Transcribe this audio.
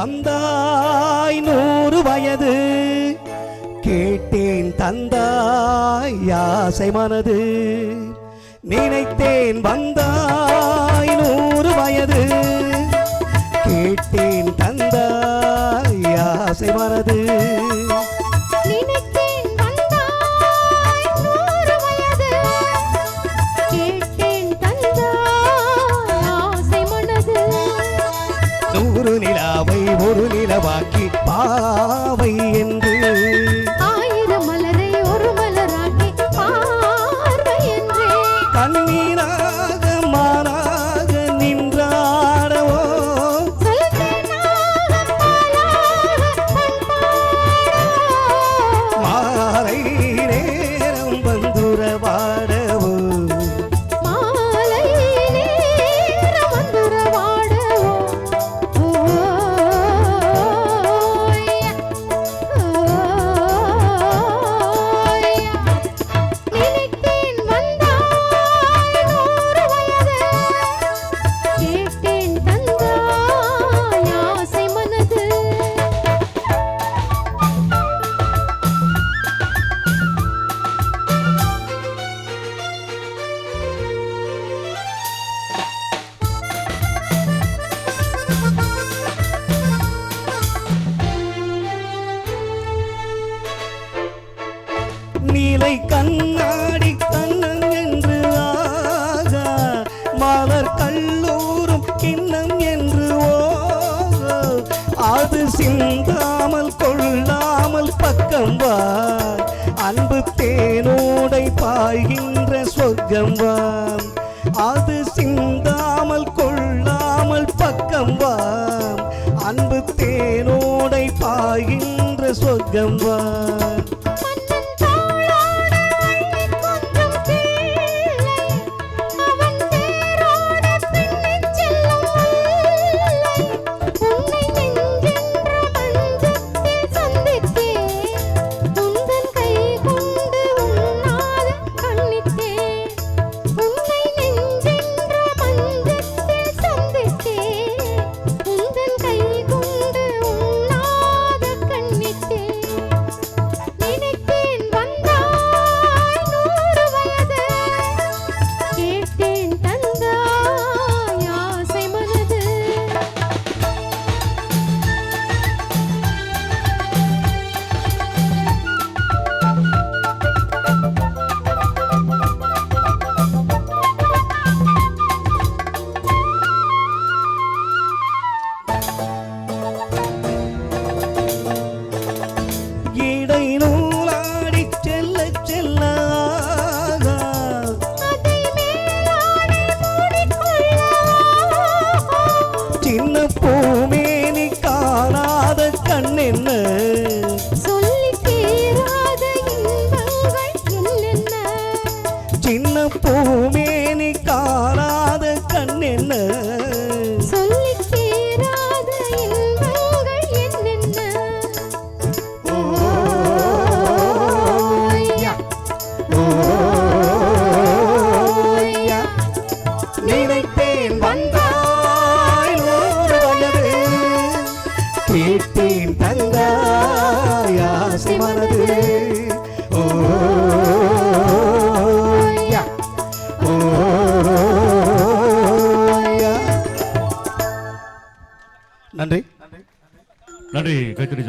வந்தாய் நூறு வயது. கேட்டேன் தந்தாய் ஆசை மனது. நினைத்தேன் வந்தாய் ஒரு பாவை என்று கண்ணாடி கண்ணம் என்று ஆக. மலர் கல்லூரும் கிண்ணம் என்று ஓக. அது சிந்தாமல் கொள்ளாமல் பக்கம் வாய் அன்பு தேனோடை பாய்கின்ற சொர்க்கம் வாம் அது சிந்தாமல் கொள்ளாமல் பக்கம் வாம் அன்பு தேனோடை பாய்கின்ற சொர்க்கம் வாம் பூமேனி காணாத ஓய்யா. ஓய்யா. நினைத்தேன் வந்தாய் வயது கேட்டேன் தந்தாய் ஆசை மனது. நன்றி கைத்தறி